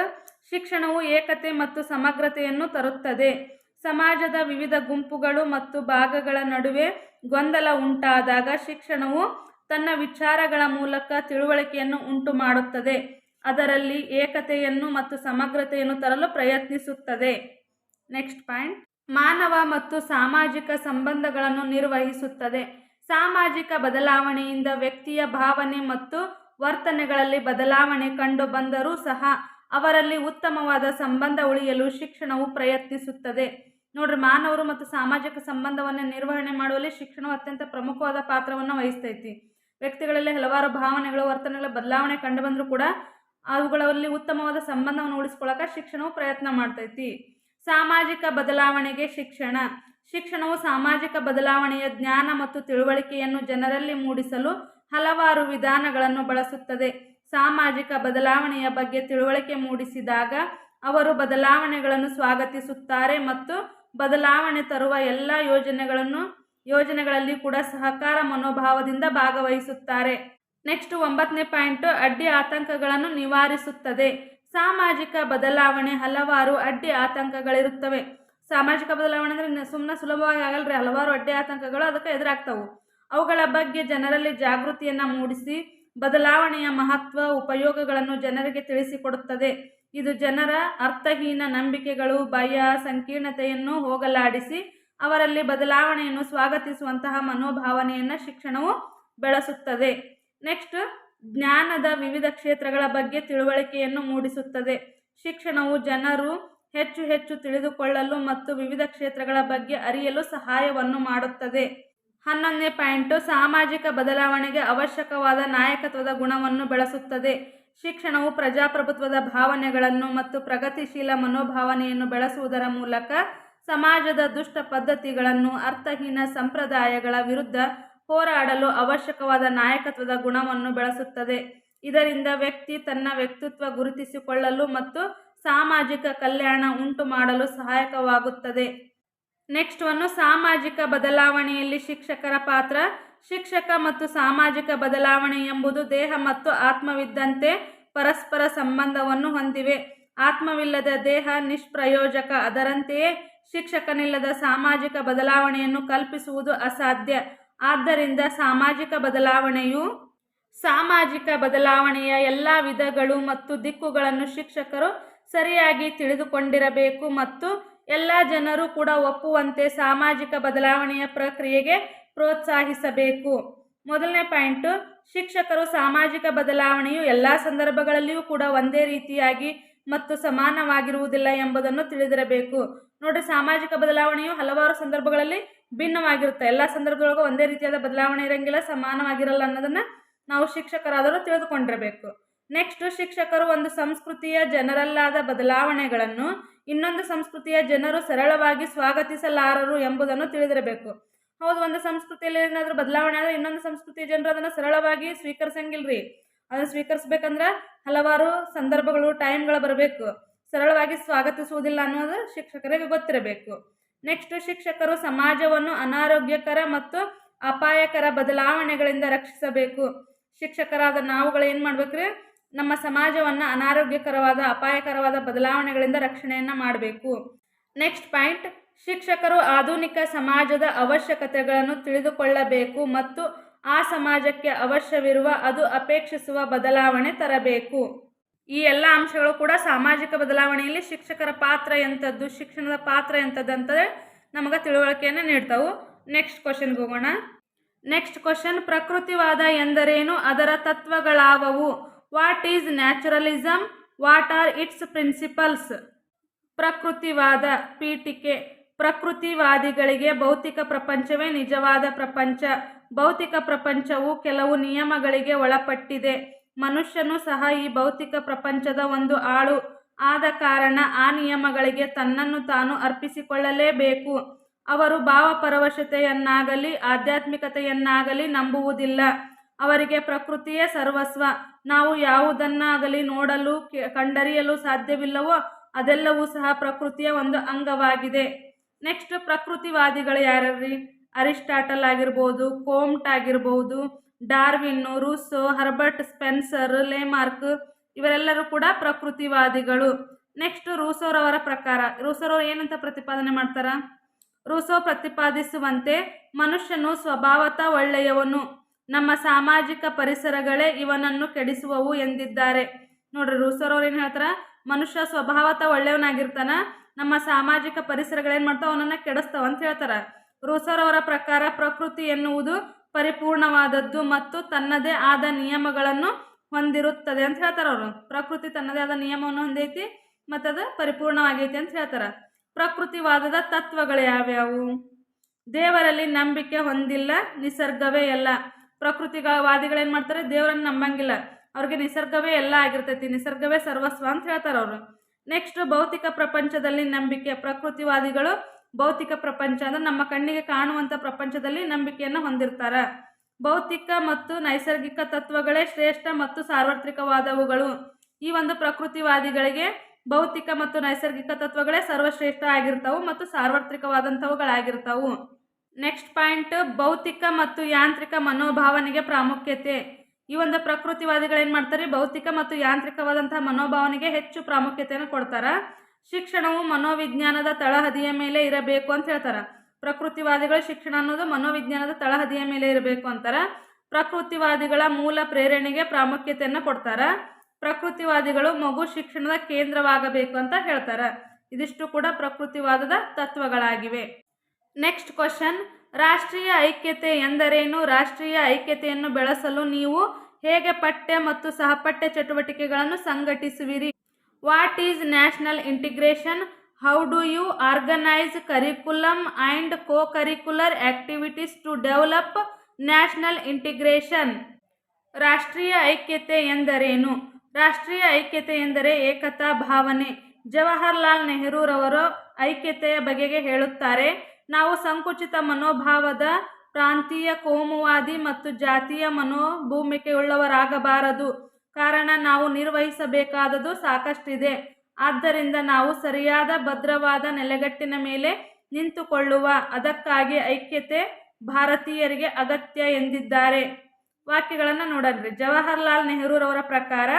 ಶಿಕ್ಷಣವು ಏಕತೆ ಮತ್ತು ಸಮಗ್ರತೆಯನ್ನು ತರುತ್ತದೆ. ಸಮಾಜದ ವಿವಿಧ ಗುಂಪುಗಳು ಮತ್ತು ಭಾಗಗಳ ನಡುವೆ ಗೊಂದಲ ಉಂಟಾದಾಗ ಶಿಕ್ಷಣವು ತನ್ನ ವಿಚಾರಗಳ ಮೂಲಕ ತಿಳುವಳಿಕೆಯನ್ನು ಉಂಟು ಮಾಡುತ್ತದೆ ಅದರಲ್ಲಿ ಏಕತೆಯನ್ನು ಮತ್ತು ಸಮಗ್ರತೆಯನ್ನು ತರಲು ಪ್ರಯತ್ನಿಸುತ್ತದೆ. ನೆಕ್ಸ್ಟ್ ಪಾಯಿಂಟ್ ಮಾನವ ಮತ್ತು ಸಾಮಾಜಿಕ ಸಂಬಂಧಗಳನ್ನು ನಿರ್ವಹಿಸುತ್ತದೆ. ಸಾಮಾಜಿಕ ಬದಲಾವಣೆಯಿಂದ ವ್ಯಕ್ತಿಯ ಭಾವನೆ ಮತ್ತು ವರ್ತನೆಗಳಲ್ಲಿ ಬದಲಾವಣೆ ಕಂಡು ಬಂದರೂ ಸಹ ಅವರಲ್ಲಿ ಉತ್ತಮವಾದ ಸಂಬಂಧ ಉಳಿಯಲು ಶಿಕ್ಷಣವು ಪ್ರಯತ್ನಿಸುತ್ತದೆ. ನೋಡ್ರಿ, ಮಾನವರು ಮತ್ತು ಸಾಮಾಜಿಕ ಸಂಬಂಧವನ್ನು ನಿರ್ವಹಣೆ ಮಾಡುವಲ್ಲಿ ಶಿಕ್ಷಣವು ಅತ್ಯಂತ ಪ್ರಮುಖವಾದ ಪಾತ್ರವನ್ನು ವಹಿಸ್ತೈತಿ. ವ್ಯಕ್ತಿಗಳಲ್ಲಿ ಹಲವಾರು ಭಾವನೆಗಳು, ವರ್ತನೆಗಳ ಬದಲಾವಣೆ ಕಂಡು ಬಂದರೂ ಕೂಡ ಅವುಗಳಲ್ಲಿ ಉತ್ತಮವಾದ ಸಂಬಂಧವನ್ನು ಉಳಿಸ್ಕೊಳ್ಳೋಕೆ ಶಿಕ್ಷಣವು ಪ್ರಯತ್ನ ಮಾಡ್ತೈತಿ. ಸಾಮಾಜಿಕ ಬದಲಾವಣೆಗೆ ಶಿಕ್ಷಣ. ಶಿಕ್ಷಣವು ಸಾಮಾಜಿಕ ಬದಲಾವಣೆಯ ಜ್ಞಾನ ಮತ್ತು ತಿಳುವಳಿಕೆಯನ್ನು ಜನರಲ್ಲಿ ಮೂಡಿಸಲು ಹಲವಾರು ವಿಧಾನಗಳನ್ನು ಬಳಸುತ್ತದೆ. ಸಾಮಾಜಿಕ ಬದಲಾವಣೆಯ ಬಗ್ಗೆ ತಿಳುವಳಿಕೆ ಮೂಡಿಸಿದಾಗ ಅವರು ಬದಲಾವಣೆಗಳನ್ನು ಸ್ವಾಗತಿಸುತ್ತಾರೆ ಮತ್ತು ಬದಲಾವಣೆ ತರುವ ಎಲ್ಲ ಯೋಜನೆಗಳನ್ನು ಯೋಜನೆಗಳಲ್ಲಿ ಕೂಡ ಸಹಕಾರ ಮನೋಭಾವದಿಂದ ಭಾಗವಹಿಸುತ್ತಾರೆ. ನೆಕ್ಸ್ಟ್ ಒಂಬತ್ತನೇ ಪಾಯಿಂಟ್, ಅಡ್ಡಿ ಆತಂಕಗಳನ್ನು ನಿವಾರಿಸುತ್ತದೆ. ಸಾಮಾಜಿಕ ಬದಲಾವಣೆ ಹಲವಾರು ಅಡ್ಡಿ ಆತಂಕಗಳಿರುತ್ತವೆ. ಸಾಮಾಜಿಕ ಬದಲಾವಣೆ ಅಂದರೆ ಸುಮ್ಮನೆ ಸುಲಭವಾಗಿ ಆಗಲ್ರಿ, ಹಲವಾರು ಅಡ್ಡಿ ಆತಂಕಗಳು ಅದಕ್ಕೆ ಎದುರಾಗ್ತವು. ಅವುಗಳ ಬಗ್ಗೆ ಜನರಲ್ಲಿ ಜಾಗೃತಿಯನ್ನು ಮೂಡಿಸಿ, ಬದಲಾವಣೆಯ ಮಹತ್ವ, ಉಪಯೋಗಗಳನ್ನು ಜನರಿಗೆ ತಿಳಿಸಿಕೊಡುತ್ತದೆ. ಇದು ಜನರ ಅರ್ಥಹೀನ ನಂಬಿಕೆಗಳು, ಭಯ, ಸಂಕೀರ್ಣತೆಯನ್ನು ಹೋಗಲಾಡಿಸಿ, ಅವರಲ್ಲಿ ಬದಲಾವಣೆಯನ್ನು ಸ್ವಾಗತಿಸುವಂತಹ ಮನೋಭಾವನೆಯನ್ನು ಶಿಕ್ಷಣವು ಬೆಳೆಸುತ್ತದೆ. ನೆಕ್ಸ್ಟ್ ಜ್ಞಾನದ ವಿವಿಧ ಕ್ಷೇತ್ರಗಳ ಬಗ್ಗೆ ತಿಳುವಳಿಕೆಯನ್ನು ಮೂಡಿಸುತ್ತದೆ. ಶಿಕ್ಷಣವು ಜನರು ಹೆಚ್ಚು ಹೆಚ್ಚು ತಿಳಿದುಕೊಳ್ಳಲು ಮತ್ತು ವಿವಿಧ ಕ್ಷೇತ್ರಗಳ ಬಗ್ಗೆ ಅರಿಯಲು ಸಹಾಯವನ್ನು ಮಾಡುತ್ತದೆ. ಹನ್ನೊಂದನೇ ಪಾಯಿಂಟು, ಸಾಮಾಜಿಕ ಬದಲಾವಣೆಗೆ ಅವಶ್ಯಕವಾದ ನಾಯಕತ್ವದ ಗುಣವನ್ನು ಬೆಳೆಸುತ್ತದೆ. ಶಿಕ್ಷಣವು ಪ್ರಜಾಪ್ರಭುತ್ವದ ಭಾವನೆಗಳನ್ನು ಮತ್ತು ಪ್ರಗತಿಶೀಲ ಮನೋಭಾವನೆಯನ್ನು ಬೆಳೆಸುವುದರ ಮೂಲಕ ಸಮಾಜದ ದುಷ್ಟ ಪದ್ಧತಿಗಳನ್ನು, ಅರ್ಥಹೀನ ಸಂಪ್ರದಾಯಗಳ ವಿರುದ್ಧ ಹೋರಾಡಲು ಅವಶ್ಯಕವಾದ ನಾಯಕತ್ವದ ಗುಣವನ್ನು ಬೆಳೆಸುತ್ತದೆ. ಇದರಿಂದ ವ್ಯಕ್ತಿ ತನ್ನ ವ್ಯಕ್ತಿತ್ವ ಗುರುತಿಸಿಕೊಳ್ಳಲು ಮತ್ತು ಸಾಮಾಜಿಕ ಕಲ್ಯಾಣ ಉಂಟು ಮಾಡಲು ಸಹಾಯಕವಾಗುತ್ತದೆ. ನೆಕ್ಸ್ಟ್ ಒಂದು, ಸಾಮಾಜಿಕ ಬದಲಾವಣೆಯಲ್ಲಿ ಶಿಕ್ಷಕರ ಪಾತ್ರ. ಶಿಕ್ಷಕ ಮತ್ತು ಸಾಮಾಜಿಕ ಬದಲಾವಣೆ ಎಂಬುದು ದೇಹ ಮತ್ತು ಆತ್ಮವಿದ್ದಂತೆ ಪರಸ್ಪರ ಸಂಬಂಧವನ್ನು ಹೊಂದಿವೆ. ಆತ್ಮವಿಲ್ಲದ ದೇಹ ನಿಷ್ಪ್ರಯೋಜಕ, ಅದರಂತೆಯೇ ಶಿಕ್ಷಕನಿಲ್ಲದ ಸಾಮಾಜಿಕ ಬದಲಾವಣೆಯನ್ನು ಕಲ್ಪಿಸುವುದು ಅಸಾಧ್ಯ. ಆದ್ದರಿಂದ ಸಾಮಾಜಿಕ ಬದಲಾವಣೆಯು ಸಾಮಾಜಿಕ ಬದಲಾವಣೆಯ ಎಲ್ಲ ವಿಧಗಳು ಮತ್ತು ದಿಕ್ಕುಗಳನ್ನು ಶಿಕ್ಷಕರು ಸರಿಯಾಗಿ ತಿಳಿದುಕೊಂಡಿರಬೇಕು ಮತ್ತು ಎಲ್ಲ ಜನರು ಕೂಡ ಒಪ್ಪುವಂತೆ ಸಾಮಾಜಿಕ ಬದಲಾವಣೆಯ ಪ್ರಕ್ರಿಯೆಗೆ ಪ್ರೋತ್ಸಾಹಿಸಬೇಕು. ಮೊದಲನೇ ಪಾಯಿಂಟು, ಶಿಕ್ಷಕರು ಸಾಮಾಜಿಕ ಬದಲಾವಣೆಯು ಎಲ್ಲ ಸಂದರ್ಭಗಳಲ್ಲಿಯೂ ಕೂಡ ಒಂದೇ ರೀತಿಯಾಗಿ ಮತ್ತು ಸಮಾನವಾಗಿರುವುದಿಲ್ಲ ಎಂಬುದನ್ನು ತಿಳಿದಿರಬೇಕು. ನೋಡಿ ಸಾಮಾಜಿಕ ಬದಲಾವಣೆಯು ಹಲವಾರು ಸಂದರ್ಭಗಳಲ್ಲಿ ಭಿನ್ನವಾಗಿರುತ್ತೆ. ಎಲ್ಲ ಸಂದರ್ಭದೊಳಗೂ ಒಂದೇ ರೀತಿಯಾದ ಬದಲಾವಣೆ ಇರಂಗಿಲ್ಲ, ಸಮಾನವಾಗಿರಲ್ಲ ಅನ್ನೋದನ್ನು ನಾವು ಶಿಕ್ಷಕರಾದರೂ ತಿಳಿದುಕೊಂಡಿರಬೇಕು. ನೆಕ್ಸ್ಟ್ ಶಿಕ್ಷಕರು ಒಂದು ಸಂಸ್ಕೃತಿಯ ಜನರಲ್ಲಾದ ಬದಲಾವಣೆಗಳನ್ನು ಇನ್ನೊಂದು ಸಂಸ್ಕೃತಿಯ ಜನರು ಸರಳವಾಗಿ ಸ್ವಾಗತಿಸಲಾರರು ಎಂಬುದನ್ನು ತಿಳಿದಿರಬೇಕು. ಹೌದು, ಒಂದು ಸಂಸ್ಕೃತಿಯಲ್ಲಿ ಏನಾದರೂ ಬದಲಾವಣೆ ಆದರೆ ಇನ್ನೊಂದು ಸಂಸ್ಕೃತಿಯ ಜನರು ಅದನ್ನು ಸರಳವಾಗಿ ಸ್ವೀಕರಿಸಂಗಿಲ್ರಿ. ಅದನ್ನು ಸ್ವೀಕರಿಸ್ಬೇಕಂದ್ರೆ ಹಲವಾರು ಸಂದರ್ಭಗಳು ಟೈಮ್ಗಳು ಬರಬೇಕು. ಸರಳವಾಗಿ ಸ್ವಾಗತಿಸುವುದಿಲ್ಲ ಅನ್ನೋದು ಶಿಕ್ಷಕರಿಗೆ ಗೊತ್ತಿರಬೇಕು. ನೆಕ್ಸ್ಟ್ ಶಿಕ್ಷಕರು ಸಮಾಜವನ್ನು ಅನಾರೋಗ್ಯಕರ ಮತ್ತು ಅಪಾಯಕರ ಬದಲಾವಣೆಗಳಿಂದ ರಕ್ಷಿಸಬೇಕು. ಶಿಕ್ಷಕರಾದ ನಾವುಗಳು ಏನು ಮಾಡ್ಬೇಕ್ರಿ? ನಮ್ಮ ಸಮಾಜವನ್ನು ಅನಾರೋಗ್ಯಕರವಾದ, ಅಪಾಯಕರವಾದ ಬದಲಾವಣೆಗಳಿಂದ ರಕ್ಷಣೆಯನ್ನು ಮಾಡಬೇಕು. ನೆಕ್ಸ್ಟ್ ಪಾಯಿಂಟ್ ಶಿಕ್ಷಕರು ಆಧುನಿಕ ಸಮಾಜದ ಅವಶ್ಯಕತೆಗಳನ್ನು ತಿಳಿದುಕೊಳ್ಳಬೇಕು ಮತ್ತು ಆ ಸಮಾಜಕ್ಕೆ ಅವಶ್ಯವಿರುವ ಅದು ಅಪೇಕ್ಷಿಸುವ ಬದಲಾವಣೆ ತರಬೇಕು. ಈ ಎಲ್ಲ ಅಂಶಗಳು ಕೂಡ ಸಾಮಾಜಿಕ ಬದಲಾವಣೆಯಲ್ಲಿ ಶಿಕ್ಷಕರ ಪಾತ್ರ ಎಂಥದ್ದು, ಶಿಕ್ಷಣದ ಪಾತ್ರ ಎಂಥದ್ದು ಅಂತಂದರೆ ನಮಗೆ ತಿಳುವಳಿಕೆಯನ್ನು ನೀಡ್ತಾವು. ನೆಕ್ಸ್ಟ್ ಕ್ವಶನ್ಗೆ ಹೋಗೋಣ. ನೆಕ್ಸ್ಟ್ ಕ್ವಶನ್ ಪ್ರಕೃತಿವಾದ ಎಂದರೇನು? ಅದರ ತತ್ವಗಳಾವವು. What is naturalism what are its principles ಪ್ರಕೃತಿವಾದ ಪೀಠಿಕೆ. ಪ್ರಕೃತಿವಾದಿಗಳಿಗೆ ಭೌತಿಕ ಪ್ರಪಂಚವೇ ನಿಜವಾದ ಪ್ರಪಂಚ. ಭೌತಿಕ ಪ್ರಪಂಚವು ಕೆಲವು ನಿಯಮಗಳಿಗೆ ಒಳಪಟ್ಟಿದೆ. ಮನುಷ್ಯನು ಸಹ ಈ ಭೌತಿಕ ಪ್ರಪಂಚದ ಒಂದು ಆಳು. ಆದ ಕಾರಣ ಆ ನಿಯಮಗಳಿಗೆ ತನ್ನನ್ನು ತಾನು ಅರ್ಪಿಸಿಕೊಳ್ಳಲೇಬೇಕು. ಅವರು ಭಾವಪರವಶತೆಯನ್ನಾಗಲಿ, ಆಧ್ಯಾತ್ಮಿಕತೆಯನ್ನಾಗಲಿ ನಂಬುವುದಿಲ್ಲ. ಅವರಿಗೆ ಪ್ರಕೃತಿಯೇ ಸರ್ವಸ್ವ. ನಾವು ಯಾವುದನ್ನಾಗಲಿ ನೋಡಲು ಕಂಡರಿಯಲು ಸಾಧ್ಯವಿಲ್ಲವೋ, ಅದೆಲ್ಲವೂ ಸಹ ಪ್ರಕೃತಿಯ ಒಂದು ಅಂಗವಾಗಿದೆ. ನೆಕ್ಸ್ಟ್ ಪ್ರಕೃತಿವಾದಿಗಳು ಯಾರ್ಯಾರ್ರಿ ಅರಿಸ್ಟಾಟಲ್ ಆಗಿರ್ಬೋದು, ಕೋಮ್ಟ್ ಆಗಿರ್ಬೋದು, Darwin Rousseau Herbert Spencer, Lamarck ಇವರೆಲ್ಲರೂ ಕೂಡ ಪ್ರಕೃತಿವಾದಿಗಳು. ನೆಕ್ಸ್ಟ್ ರೂಸೋರವರ ಪ್ರಕಾರ. ರೂಸೋರವರು ಏನಂತ ಪ್ರತಿಪಾದನೆ ಮಾಡ್ತಾರ? ರೂಸೋ ಪ್ರತಿಪಾದಿಸುವಂತೆ ಮನುಷ್ಯನು ಸ್ವಭಾವತ ಒಳ್ಳೆಯವನು. ನಮ್ಮ ಸಾಮಾಜಿಕ ಪರಿಸರಗಳೇ ಇವನನ್ನು ಕೆಡಿಸುವವು ಎಂದಿದ್ದಾರೆ. ನೋಡ್ರಿ ರೂಸೋರವ್ರು ಏನು ಹೇಳ್ತಾರ? ಮನುಷ್ಯ ಸ್ವಭಾವತ ಒಳ್ಳೆಯವನಾಗಿರ್ತಾನ, ನಮ್ಮ ಸಾಮಾಜಿಕ ಪರಿಸರಗಳೇನು ಮಾಡ್ತಾವ? ಅವನನ್ನು ಕೆಡಿಸ್ತಾವ ಅಂತ ಹೇಳ್ತಾರ. ರೂಸೋರವರ ಪ್ರಕಾರ ಪ್ರಕೃತಿ ಎನ್ನುವುದು ಪರಿಪೂರ್ಣವಾದದ್ದು ಮತ್ತು ತನ್ನದೇ ಆದ ನಿಯಮಗಳನ್ನು ಹೊಂದಿರುತ್ತದೆ ಅಂತ ಹೇಳ್ತಾರೆ ಅವರು. ಪ್ರಕೃತಿ ತನ್ನದೇ ಆದ ನಿಯಮವನ್ನು ಹೊಂದೈತಿ ಅದು ಪರಿಪೂರ್ಣವಾಗೈತಿ ಅಂತ ಹೇಳ್ತಾರೆ. ಪ್ರಕೃತಿವಾದದ ತತ್ವಗಳು ಯಾವ್ಯಾವು? ದೇವರಲ್ಲಿ ನಂಬಿಕೆ ಹೊಂದಿಲ್ಲ, ನಿಸರ್ಗವೇ ಎಲ್ಲ. ಪ್ರಕೃತಿವಾದಿಗಳೇನು ಮಾಡ್ತಾರೆ? ದೇವರನ್ನು ನಂಬಂಗಿಲ್ಲ. ಅವ್ರಿಗೆ ನಿಸರ್ಗವೇ ಎಲ್ಲ ಆಗಿರ್ತೈತಿ, ನಿಸರ್ಗವೇ ಸರ್ವಸ್ವ ಅಂತ ಹೇಳ್ತಾರೆ ಅವರು. ನೆಕ್ಸ್ಟ್ ಭೌತಿಕ ಪ್ರಪಂಚದಲ್ಲಿ ನಂಬಿಕೆ, ಪ್ರಕೃತಿವಾದಿಗಳು ಭೌತಿಕ ಪ್ರಪಂಚ ಅಂದರೆ ನಮ್ಮ ಕಣ್ಣಿಗೆ ಕಾಣುವಂಥ ಪ್ರಪಂಚದಲ್ಲಿ ನಂಬಿಕೆಯನ್ನು ಹೊಂದಿರ್ತಾರೆ. ಭೌತಿಕ ಮತ್ತು ನೈಸರ್ಗಿಕ ತತ್ವಗಳೇ ಶ್ರೇಷ್ಠ ಮತ್ತು ಸಾರ್ವತ್ರಿಕವಾದವುಗಳು. ಈ ಒಂದು ಪ್ರಕೃತಿವಾದಿಗಳಿಗೆ ಭೌತಿಕ ಮತ್ತು ನೈಸರ್ಗಿಕ ತತ್ವಗಳೇ ಸರ್ವಶ್ರೇಷ್ಠ ಆಗಿರ್ತಾವು ಮತ್ತು ಸಾರ್ವತ್ರಿಕವಾದಂಥವುಗಳಾಗಿರ್ತಾವು. ನೆಕ್ಸ್ಟ್ ಪಾಯಿಂಟ್, ಭೌತಿಕ ಮತ್ತು ಯಾಂತ್ರಿಕ ಮನೋಭಾವನೆಗೆ ಪ್ರಾಮುಖ್ಯತೆ. ಈ ಒಂದು ಪ್ರಕೃತಿವಾದಿಗಳು ಏನು ಮಾಡ್ತಾರೆ? ಭೌತಿಕ ಮತ್ತು ಯಾಂತ್ರಿಕವಾದಂತಹ ಮನೋಭಾವನೆಗೆ ಹೆಚ್ಚು ಪ್ರಾಮುಖ್ಯತೆಯನ್ನು ಕೊಡ್ತಾರೆ. ಶಿಕ್ಷಣವು ಮನೋವಿಜ್ಞಾನದ ತಳಹದಿಯ ಮೇಲೆ ಇರಬೇಕು ಅಂತ ಹೇಳ್ತಾರೆ. ಪ್ರಕೃತಿವಾದಿಗಳು ಶಿಕ್ಷಣ ಅನ್ನೋದು ಮನೋವಿಜ್ಞಾನದ ತಳಹದಿಯ ಮೇಲೆ ಇರಬೇಕು ಅಂತಾರೆ. ಪ್ರಕೃತಿವಾದಿಗಳ ಮೂಲ ಪ್ರೇರಣೆಗೆ ಪ್ರಾಮುಖ್ಯತೆಯನ್ನು ಕೊಡ್ತಾರೆ. ಪ್ರಕೃತಿವಾದಿಗಳು ಮಗು ಶಿಕ್ಷಣದ ಕೇಂದ್ರವಾಗಬೇಕು ಅಂತ ಹೇಳ್ತಾರೆ. ಇದಿಷ್ಟು ಕೂಡ ಪ್ರಕೃತಿವಾದದ ತತ್ವಗಳಾಗಿವೆ. ನೆಕ್ಸ್ಟ್ ಕ್ವಶನ್, ರಾಷ್ಟ್ರೀಯ ಐಕ್ಯತೆ ಎಂದರೇನು? ರಾಷ್ಟ್ರೀಯ ಐಕ್ಯತೆಯನ್ನು ಬೆಳೆಸಲು ನೀವು ಹೇಗೆ ಪಠ್ಯ ಮತ್ತು ಸಹಪಠ್ಯ ಚಟುವಟಿಕೆಗಳನ್ನು ಸಂಘಟಿಸುವಿರಿ? What is national integration how do you organise curriculum and co curricular activities to develop national integration ರಾಷ್ಟ್ರೀಯ ಐಕ್ಯತೆ ಎಂದರೇನು? ರಾಷ್ಟ್ರೀಯ ಐಕ್ಯತೆ ಎಂದರೆ ಏಕತಾ ಭಾವನೆ. ಜವಾಹರ್ಲಾಲ್ ನೆಹರೂರವರು ಐಕ್ಯತೆಯ ಬಗೆಗೆ ಹೇಳುತ್ತಾರೆ, ನಾವು ಸಂಕುಚಿತ ಮನೋಭಾವದ, ಪ್ರಾಂತೀಯ ಕೋಮುವಾದಿ ಮತ್ತು ಜಾತಿಯ ಮನೋಭೂಮಿಕೆಯುಳ್ಳವರಾಗಬಾರದು. ಕಾರಣ ನಾವು ನಿರ್ವಹಿಸಬೇಕಾದದು ಸಾಕಷ್ಟಿದೆ. ಆದ್ದರಿಂದ ನಾವು ಸರಿಯಾದ ಭದ್ರವಾದ ನೆಲೆಗಟ್ಟಿನ ಮೇಲೆ ನಿಂತುಕೊಳ್ಳುವ ಅದಕ್ಕಾಗಿ ಐಕ್ಯತೆ ಭಾರತೀಯರಿಗೆ ಅಗತ್ಯ ಎಂದಿದ್ದಾರೆ. ವಾಕ್ಯಗಳನ್ನು ನೋಡಲ್ರಿ. ಜವಾಹರ್ಲಾಲ್ ನೆಹರೂರವರ ಪ್ರಕಾರ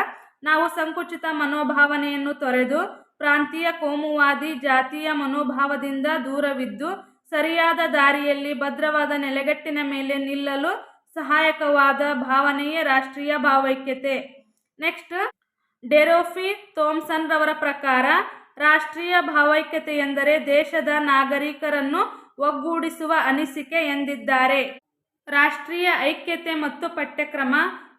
ನಾವು ಸಂಕುಚಿತ ಮನೋಭಾವನೆಯನ್ನು ತೊರೆದು ಪ್ರಾಂತೀಯ ಕೋಮುವಾದಿ ಜಾತಿಯ ಮನೋಭಾವದಿಂದ ದೂರವಿದ್ದು ಸರಿಯಾದ ದಾರಿಯಲ್ಲಿ ಭದ್ರವಾದ ನೆಲೆಗಟ್ಟಿನ ಮೇಲೆ ನಿಲ್ಲಲು ಸಹಾಯಕವಾದ ಭಾವನೆಯೇ ರಾಷ್ಟ್ರೀಯ ಭಾವೈಕ್ಯತೆ. ನೆಕ್ಸ್ಟ್ ಡೆರೋಫಿ ಥೋಮ್ಸನ್ ರವರ ಪ್ರಕಾರ ರಾಷ್ಟ್ರೀಯ ಭಾವೈಕ್ಯತೆ ಎಂದರೆ ದೇಶದ ನಾಗರಿಕರನ್ನು ಒಗ್ಗೂಡಿಸುವ ಅನಿಸಿಕೆ ಎಂದಿದ್ದಾರೆ. ರಾಷ್ಟ್ರೀಯ ಐಕ್ಯತೆ ಮತ್ತು ಪಠ್ಯಕ್ರಮ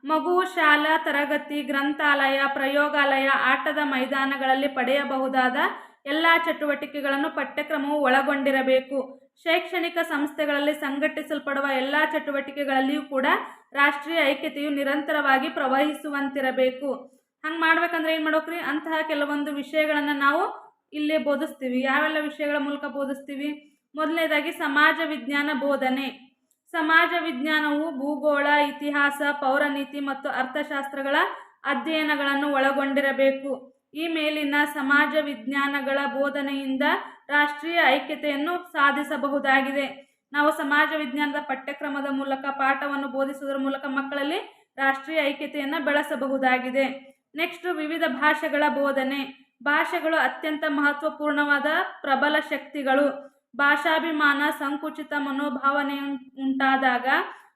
ಮಗುವು ಶಾಲಾ ತರಗತಿ, ಗ್ರಂಥಾಲಯ, ಪ್ರಯೋಗಾಲಯ, ಆಟದ ಮೈದಾನಗಳಲ್ಲಿ ಪಡೆಯಬಹುದಾದ ಎಲ್ಲ ಚಟುವಟಿಕೆಗಳನ್ನು ಪಠ್ಯಕ್ರಮವು ಒಳಗೊಂಡಿರಬೇಕು. ಶೈಕ್ಷಣಿಕ ಸಂಸ್ಥೆಗಳಲ್ಲಿ ಸಂಘಟಿಸಲ್ಪಡುವ ಎಲ್ಲ ಚಟುವಟಿಕೆಗಳಲ್ಲಿಯೂ ಕೂಡ ರಾಷ್ಟ್ರೀಯ ಐಕ್ಯತೆಯು ನಿರಂತರವಾಗಿ ಪ್ರವಹಿಸುವಂತಿರಬೇಕು. ಹಂಗೆ ಮಾಡ್ಬೇಕಂದ್ರೆ ಏನು ಮಾಡೋಕ್ರಿ ಅಂತಹ ಕೆಲವೊಂದು ವಿಷಯಗಳನ್ನು ನಾವು ಇಲ್ಲಿ ಬೋಧಿಸ್ತೀವಿ. ಯಾವೆಲ್ಲ ವಿಷಯಗಳ ಮೂಲಕ ಬೋಧಿಸ್ತೀವಿ? ಮೊದಲನೇದಾಗಿ ಸಮಾಜ ವಿಜ್ಞಾನ ಬೋಧನೆ. ಸಮಾಜ ವಿಜ್ಞಾನವು ಭೂಗೋಳ, ಇತಿಹಾಸ, ಪೌರನೀತಿ ಮತ್ತು ಅರ್ಥಶಾಸ್ತ್ರಗಳ ಅಧ್ಯಯನಗಳನ್ನು ಒಳಗೊಂಡಿರಬೇಕು. ಈ ಮೇಲಿನ ಸಮಾಜ ವಿಜ್ಞಾನಗಳ ಬೋಧನೆಯಿಂದ ರಾಷ್ಟ್ರೀಯ ಐಕ್ಯತೆಯನ್ನು ಸಾಧಿಸಬಹುದಾಗಿದೆ. ನಾವು ಸಮಾಜ ವಿಜ್ಞಾನದ ಪಠ್ಯಕ್ರಮದ ಮೂಲಕ, ಪಾಠವನ್ನು ಬೋಧಿಸುವುದರ ಮೂಲಕ ಮಕ್ಕಳಲ್ಲಿ ರಾಷ್ಟ್ರೀಯ ಐಕ್ಯತೆಯನ್ನು ಬೆಳೆಸಬಹುದಾಗಿದೆ. ನೆಕ್ಸ್ಟ್ ವಿವಿಧ ಭಾಷೆಗಳ ಬೋಧನೆ. ಭಾಷೆಗಳು ಅತ್ಯಂತ ಮಹತ್ವಪೂರ್ಣವಾದ ಪ್ರಬಲ ಶಕ್ತಿಗಳು. ಭಾಷಾಭಿಮಾನ, ಸಂಕುಚಿತ ಮನೋಭಾವನೆ ಉಂಟಾದಾಗ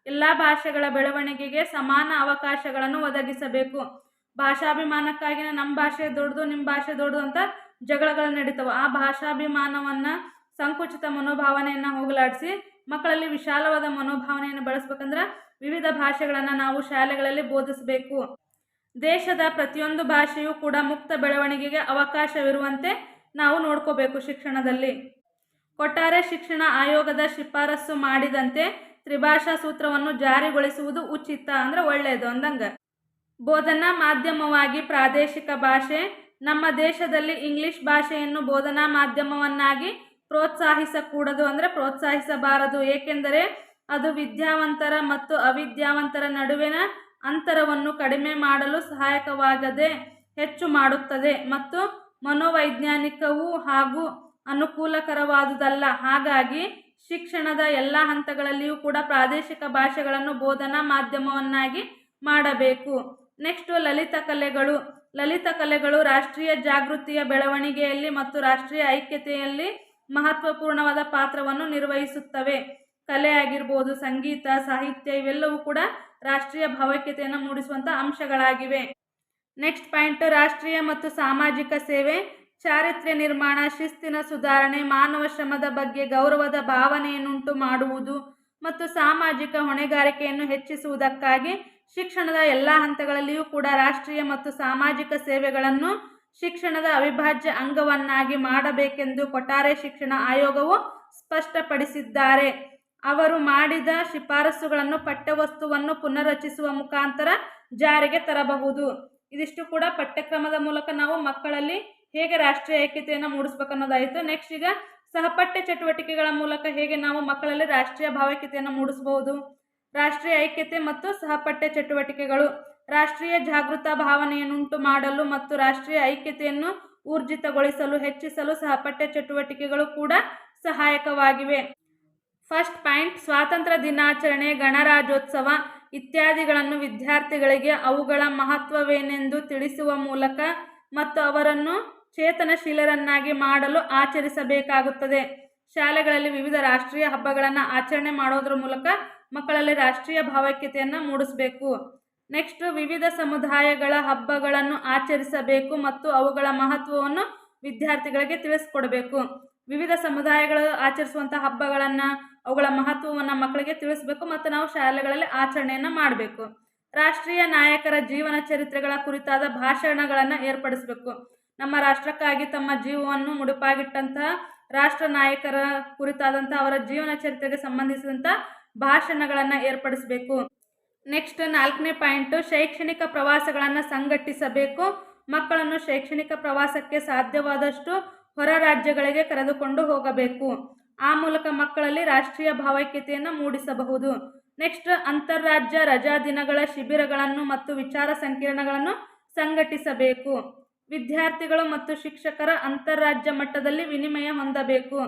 ಎಲ್ಲ ಭಾಷೆಗಳ ಬೆಳವಣಿಗೆಗೆ ಸಮಾನ ಅವಕಾಶಗಳನ್ನು ಒದಗಿಸಬೇಕು. ಭಾಷಾಭಿಮಾನಕ್ಕಾಗಿನ ನಮ್ಮ ಭಾಷೆ ದೊಡ್ಡದು ನಿಮ್ಮ ಭಾಷೆ ದೊಡ್ಡದು ಅಂತ ಜಗಳಗಳು ನಡೀತಾವೆ. ಆ ಭಾಷಾಭಿಮಾನವನ್ನು ಸಂಕುಚಿತ ಮನೋಭಾವನೆಯನ್ನು ಹೋಗಲಾಡಿಸಿ ಮಕ್ಕಳಲ್ಲಿ ವಿಶಾಲವಾದ ಮನೋಭಾವನೆಯನ್ನು ಬೆಳೆಸ್ಬೇಕಂದ್ರೆ ವಿವಿಧ ಭಾಷೆಗಳನ್ನು ನಾವು ಶಾಲೆಗಳಲ್ಲಿ ಬೋಧಿಸಬೇಕು. ದೇಶದ ಪ್ರತಿಯೊಂದು ಭಾಷೆಯೂ ಕೂಡ ಮುಕ್ತ ಬೆಳವಣಿಗೆಗೆ ಅವಕಾಶವಿರುವಂತೆ ನಾವು ನೋಡ್ಕೋಬೇಕು ಶಿಕ್ಷಣದಲ್ಲಿ. ಒಟ್ಟಾರೆ ಶಿಕ್ಷಣ ಆಯೋಗದ ಶಿಫಾರಸು ಮಾಡಿದಂತೆ ತ್ರಿಭಾಷಾ ಸೂತ್ರವನ್ನು ಜಾರಿಗೊಳಿಸುವುದು ಉಚಿತ ಅಂದ್ರೆ ಒಳ್ಳೆಯದು ಅಂದಂಗೆ. ಬೋಧನಾ ಮಾಧ್ಯಮವಾಗಿ ಪ್ರಾದೇಶಿಕ ಭಾಷೆ ನಮ್ಮ ದೇಶದಲ್ಲಿ ಇಂಗ್ಲಿಷ್ ಭಾಷೆಯನ್ನು ಬೋಧನಾ ಮಾಧ್ಯಮವನ್ನಾಗಿ ಪ್ರೋತ್ಸಾಹಿಸಕೂಡದು ಅಂದರೆ ಪ್ರೋತ್ಸಾಹಿಸಬಾರದು. ಏಕೆಂದರೆ ಅದು ವಿದ್ಯಾವಂತರ ಮತ್ತು ಅವಿದ್ಯಾವಂತರ ನಡುವಿನ ಅಂತರವನ್ನು ಕಡಿಮೆ ಮಾಡಲು ಸಹಾಯಕವಾಗದೆ ಹೆಚ್ಚು ಮಾಡುತ್ತದೆ ಮತ್ತು ಮನೋವೈಜ್ಞಾನಿಕವೂ ಹಾಗೂ ಅನುಕೂಲಕರವಾದುದಲ್ಲ. ಹಾಗಾಗಿ ಶಿಕ್ಷಣದ ಎಲ್ಲ ಹಂತಗಳಲ್ಲಿಯೂ ಕೂಡ ಪ್ರಾದೇಶಿಕ ಭಾಷೆಗಳನ್ನು ಬೋಧನಾ ಮಾಧ್ಯಮವನ್ನಾಗಿ ಮಾಡಬೇಕು. ನೆಕ್ಸ್ಟು ಲಲಿತ ಕಲೆಗಳು. ಲಲಿತ ಕಲೆಗಳು ರಾಷ್ಟ್ರೀಯ ಜಾಗೃತಿಯ ಬೆಳವಣಿಗೆಯಲ್ಲಿ ಮತ್ತು ರಾಷ್ಟ್ರೀಯ ಐಕ್ಯತೆಯಲ್ಲಿ ಮಹತ್ವಪೂರ್ಣವಾದ ಪಾತ್ರವನ್ನು ನಿರ್ವಹಿಸುತ್ತವೆ. ಕಲೆ ಆಗಿರ್ಬೋದು, ಸಂಗೀತ, ಸಾಹಿತ್ಯ ಇವೆಲ್ಲವೂ ಕೂಡ ರಾಷ್ಟ್ರೀಯ ಭಾವೈಕ್ಯತೆಯನ್ನು ಮೂಡಿಸುವಂಥ ಅಂಶಗಳಾಗಿವೆ. ನೆಕ್ಸ್ಟ್ ಪಾಯಿಂಟ್, ರಾಷ್ಟ್ರೀಯ ಮತ್ತು ಸಾಮಾಜಿಕ ಸೇವೆ, ಚಾರಿತ್ರ್ಯ ನಿರ್ಮಾಣ, ಶಿಸ್ತಿನ ಸುಧಾರಣೆ, ಮಾನವ ಶ್ರಮದ ಬಗ್ಗೆ ಗೌರವದ ಭಾವನೆಯನ್ನುಂಟು ಮಾಡುವುದು ಮತ್ತು ಸಾಮಾಜಿಕ ಹೊಣೆಗಾರಿಕೆಯನ್ನು ಹೆಚ್ಚಿಸುವುದಕ್ಕಾಗಿ ಶಿಕ್ಷಣದ ಎಲ್ಲ ಹಂತಗಳಲ್ಲಿಯೂ ಕೂಡ ರಾಷ್ಟ್ರೀಯ ಮತ್ತು ಸಾಮಾಜಿಕ ಸೇವೆಗಳನ್ನು ಶಿಕ್ಷಣದ ಅವಿಭಾಜ್ಯ ಅಂಗವನ್ನಾಗಿ ಮಾಡಬೇಕೆಂದು ಕೊಟ್ಟಾರೆ ಶಿಕ್ಷಣ ಆಯೋಗವು ಸ್ಪಷ್ಟಪಡಿಸಿದ್ದಾರೆ. ಅವರು ಮಾಡಿದ ಶಿಫಾರಸುಗಳನ್ನು, ಪಠ್ಯವಸ್ತುವನ್ನು ಪುನರ್ರಚಿಸುವ ಮುಖಾಂತರ ಜಾರಿಗೆ ತರಬಹುದು. ಇದಿಷ್ಟು ಕೂಡ ಪಠ್ಯಕ್ರಮದ ಮೂಲಕ ನಾವು ಮಕ್ಕಳಲ್ಲಿ ಹೇಗೆ ರಾಷ್ಟ್ರೀಯ ಏಕತೆಯನ್ನು ಮೂಡಿಸ್ಬೇಕನ್ನೋದಾಯಿತು. ನೆಕ್ಸ್ಟ್ ಈಗ ಸಹಪಠ್ಯ ಚಟುವಟಿಕೆಗಳ ಮೂಲಕ ಹೇಗೆ ನಾವು ಮಕ್ಕಳಲ್ಲಿ ರಾಷ್ಟ್ರೀಯ ಭಾವೈಕ್ಯತೆಯನ್ನು ಮೂಡಿಸಬಹುದು. ರಾಷ್ಟ್ರೀಯ ಐಕ್ಯತೆ ಮತ್ತು ಸಹಪಠ್ಯ ಚಟುವಟಿಕೆಗಳು. ರಾಷ್ಟ್ರೀಯ ಜಾಗೃತ ಭಾವನೆಯನ್ನುಂಟು ಮಾಡಲು ಮತ್ತು ರಾಷ್ಟ್ರೀಯ ಐಕ್ಯತೆಯನ್ನು ಊರ್ಜಿತಗೊಳಿಸಲು ಹೆಚ್ಚಿಸಲು ಸಹಪಠ್ಯ ಚಟುವಟಿಕೆಗಳು ಕೂಡ ಸಹಾಯಕವಾಗಿವೆ. ಫಸ್ಟ್ ಪಾಯಿಂಟ್, ಸ್ವಾತಂತ್ರ್ಯ ದಿನಾಚರಣೆ, ಗಣರಾಜ್ಯೋತ್ಸವ ಇತ್ಯಾದಿಗಳನ್ನು ವಿದ್ಯಾರ್ಥಿಗಳಿಗೆ ಅವುಗಳ ಮಹತ್ವವೇನೆಂದು ತಿಳಿಸುವ ಮೂಲಕ ಮತ್ತು ಅವರನ್ನು ಚೇತನಶೀಲರನ್ನಾಗಿ ಮಾಡಲು ಆಚರಿಸಬೇಕಾಗುತ್ತದೆ. ಶಾಲೆಗಳಲ್ಲಿ ವಿವಿಧ ರಾಷ್ಟ್ರೀಯ ಹಬ್ಬಗಳನ್ನು ಆಚರಣೆ ಮಾಡೋದ್ರ ಮೂಲಕ ಮಕ್ಕಳಲ್ಲಿ ರಾಷ್ಟ್ರೀಯ ಭಾವೈಕ್ಯತೆಯನ್ನು ಮೂಡಿಸಬೇಕು. ನೆಕ್ಸ್ಟ್ ವಿವಿಧ ಸಮುದಾಯಗಳ ಹಬ್ಬಗಳನ್ನು ಆಚರಿಸಬೇಕು ಮತ್ತು ಅವುಗಳ ಮಹತ್ವವನ್ನು ವಿದ್ಯಾರ್ಥಿಗಳಿಗೆ ತಿಳಿಸ್ಕೊಡ್ಬೇಕು. ವಿವಿಧ ಸಮುದಾಯಗಳು ಆಚರಿಸುವಂಥ ಹಬ್ಬಗಳನ್ನು, ಅವುಗಳ ಮಹತ್ವವನ್ನು ಮಕ್ಕಳಿಗೆ ತಿಳಿಸ್ಬೇಕು ಮತ್ತು ನಾವು ಶಾಲೆಗಳಲ್ಲಿ ಆಚರಣೆಯನ್ನು ಮಾಡಬೇಕು. ರಾಷ್ಟ್ರೀಯ ನಾಯಕರ ಜೀವನ ಚರಿತ್ರೆಗಳ ಕುರಿತಾದ ಭಾಷಣಗಳನ್ನು ಏರ್ಪಡಿಸಬೇಕು. ನಮ್ಮ ರಾಷ್ಟ್ರಕ್ಕಾಗಿ ತಮ್ಮ ಜೀವವನ್ನು ಮುಡುಪಾಗಿಟ್ಟಂತಹ ರಾಷ್ಟ್ರ ನಾಯಕರ ಕುರಿತಾದಂಥ ಅವರ ಜೀವನ ಚರಿತ್ರೆಗೆ ಸಂಬಂಧಿಸಿದಂಥ ಭಾಷಣಗಳನ್ನು ಏರ್ಪಡಿಸಬೇಕು. ನೆಕ್ಸ್ಟ್ ನಾಲ್ಕನೇ ಪಾಯಿಂಟು ಶೈಕ್ಷಣಿಕ ಪ್ರವಾಸಗಳನ್ನು ಸಂಘಟಿಸಬೇಕು. ಮಕ್ಕಳನ್ನು ಶೈಕ್ಷಣಿಕ ಪ್ರವಾಸಕ್ಕೆ ಸಾಧ್ಯವಾದಷ್ಟು ಹೊರ ರಾಜ್ಯಗಳಿಗೆ ಕರೆದುಕೊಂಡು ಹೋಗಬೇಕು. ಆ ಮೂಲಕ ಮಕ್ಕಳಲ್ಲಿ ರಾಷ್ಟ್ರೀಯ ಭಾವೈಕ್ಯತೆಯನ್ನು ಮೂಡಿಸಬಹುದು. ನೆಕ್ಸ್ಟ್ ಅಂತಾರಾಜ್ಯ ರಜಾ ದಿನಗಳ ಶಿಬಿರಗಳನ್ನು ಮತ್ತು ವಿಚಾರ ಸಂಕಿರಣಗಳನ್ನು ಸಂಘಟಿಸಬೇಕು. ವಿದ್ಯಾರ್ಥಿಗಳು ಮತ್ತು ಶಿಕ್ಷಕರ ಅಂತಾರಾಜ್ಯ ಮಟ್ಟದಲ್ಲಿ ವಿನಿಮಯ ಹೊಂದಬೇಕು.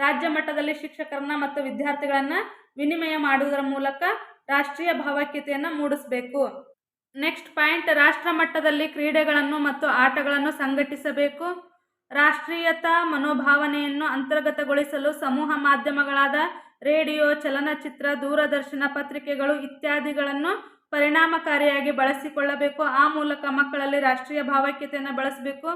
ರಾಜ್ಯ ಮಟ್ಟದಲ್ಲಿ ಶಿಕ್ಷಕರನ್ನ ಮತ್ತು ವಿದ್ಯಾರ್ಥಿಗಳನ್ನು ವಿನಿಮಯ ಮಾಡುವುದರ ಮೂಲಕ ರಾಷ್ಟ್ರೀಯ ಭಾವೈಕ್ಯತೆಯನ್ನು ಮೂಡಿಸಬೇಕು. ನೆಕ್ಸ್ಟ್ ಪಾಯಿಂಟ್, ರಾಷ್ಟ್ರ ಮಟ್ಟದಲ್ಲಿ ಕ್ರೀಡೆಗಳನ್ನು ಮತ್ತು ಆಟಗಳನ್ನು ಸಂಘಟಿಸಬೇಕು. ರಾಷ್ಟ್ರೀಯತಾ ಮನೋಭಾವನೆಯನ್ನು ಅಂತರ್ಗತಗೊಳಿಸಲು ಸಮೂಹ ಮಾಧ್ಯಮಗಳಾದ ರೇಡಿಯೋ, ಚಲನಚಿತ್ರ, ದೂರದರ್ಶನ ಪತ್ರಿಕೆಗಳು ಇತ್ಯಾದಿಗಳನ್ನು ಪರಿಣಾಮಕಾರಿಯಾಗಿ ಬಳಸಿಕೊಳ್ಳಬೇಕು. ಆ ಮೂಲಕ ಮಕ್ಕಳಲ್ಲಿ ರಾಷ್ಟ್ರೀಯ ಭಾವೈಕ್ಯತೆಯನ್ನು ಬಳಸಬೇಕು.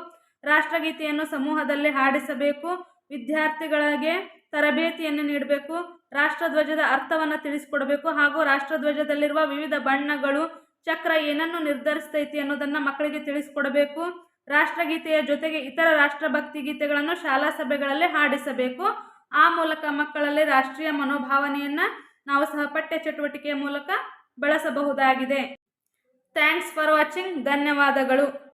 ರಾಷ್ಟ್ರಗೀತೆಯನ್ನು ಸಮೂಹದಲ್ಲಿ ಹಾಡಿಸಬೇಕು. ವಿದ್ಯಾರ್ಥಿಗಳಿಗೆ ತರಬೇತಿಯನ್ನು ನೀಡಬೇಕು, ರಾಷ್ಟ್ರಧ್ವಜದ ಅರ್ಥವನ್ನು ತಿಳಿಸಿಕೊಡಬೇಕು ಹಾಗೂ ರಾಷ್ಟ್ರಧ್ವಜದಲ್ಲಿರುವ ವಿವಿಧ ಬಣ್ಣಗಳು, ಚಕ್ರ ಏನನ್ನು ನಿರ್ಧರಿಸ್ತೈತಿ ಅನ್ನೋದನ್ನು ಮಕ್ಕಳಿಗೆ ತಿಳಿಸಿಕೊಡಬೇಕು, ರಾಷ್ಟ್ರಗೀತೆಯ ಜೊತೆಗೆ ಇತರ ರಾಷ್ಟ್ರಭಕ್ತಿ ಗೀತೆಗಳನ್ನು ಶಾಲಾ ಸಭೆಗಳಲ್ಲಿ ಹಾಡಿಸಬೇಕು. ಆ ಮೂಲಕ ಮಕ್ಕಳಲ್ಲಿ ರಾಷ್ಟ್ರೀಯ ಮನೋಭಾವನೆಯನ್ನು ನಾವು ಸಹ ಪಠ್ಯ ಚಟುವಟಿಕೆಯ ಮೂಲಕ ಬಳಸಬಹುದಾಗಿದೆ. ಥ್ಯಾಂಕ್ಸ್ ಫಾರ್ ವಾಚಿಂಗ್, ಧನ್ಯವಾದಗಳು.